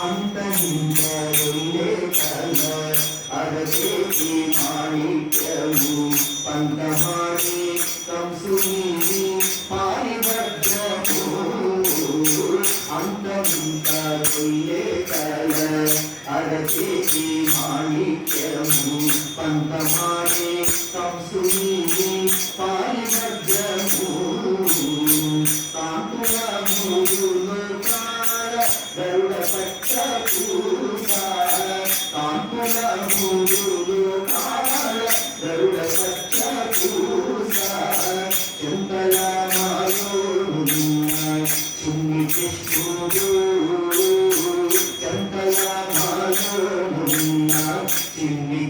അന്തനിലെ കല അടക്കേക്ക് മാണിക്യമു പന്തമാണി കംസുനി പാരിഭദ്രമൂ അന്തനിലെ കല അടക്കേക്ക് മാണിക്യമു പന്തമാണി കംസുനി പാരിഭദ്രമൂ കാട്ടുക മുഴുവൻ കാല అంతరించే కల అరచేతి మాణిక్యము పంతమాని చిన్ని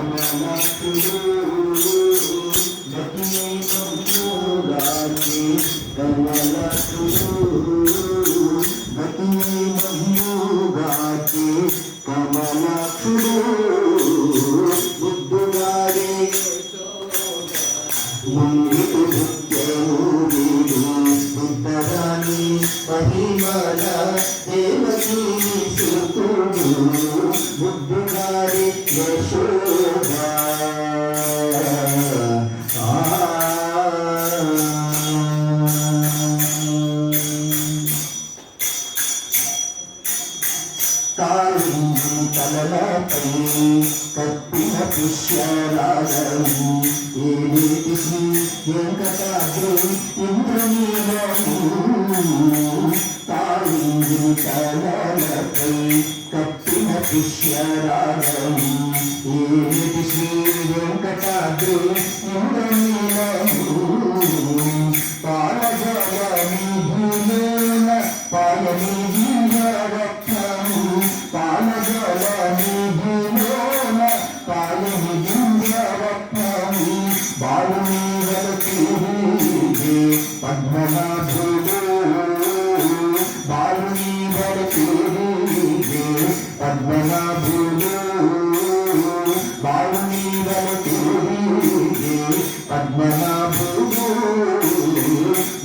కమలక్షుడు గతి ಇಂದ್ರನೀ ತಾಳಿ ಕಲಲೈ ಕಪ್ಪ పుష్యరాగము ఏమిటి శ్రీ వెంకటాద్రి ఇంద్రనీలము పాలజలమి భూలోన బాలుని బాలుని వరకే పద్మనాభుడు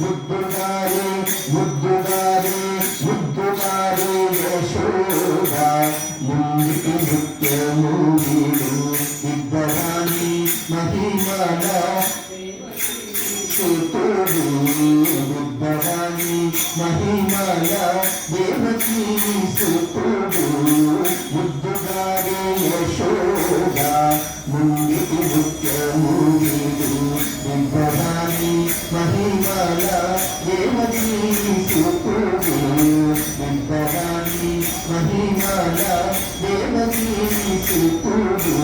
ముద్దుగారే ముద్దుగారే ముద్దుగారే యశోద ముందుకి నృత్యము వీడు ఇద్దరాని మహిమల సుతుడు బుద్ధరాణి దేవకీ సుతుడు బుద్ధుగారే యశోద ముందుకి నృత్యము వీడు. బుద్ధరాణి దేవకీ సుతుడు బుద్ధరాణి మహిమల దేవకీ సుతుడు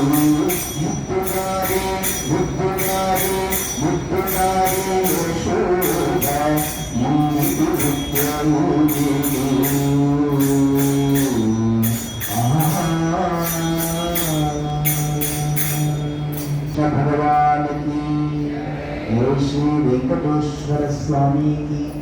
भगवान की श्री वेंकटेश्वर स्वामी की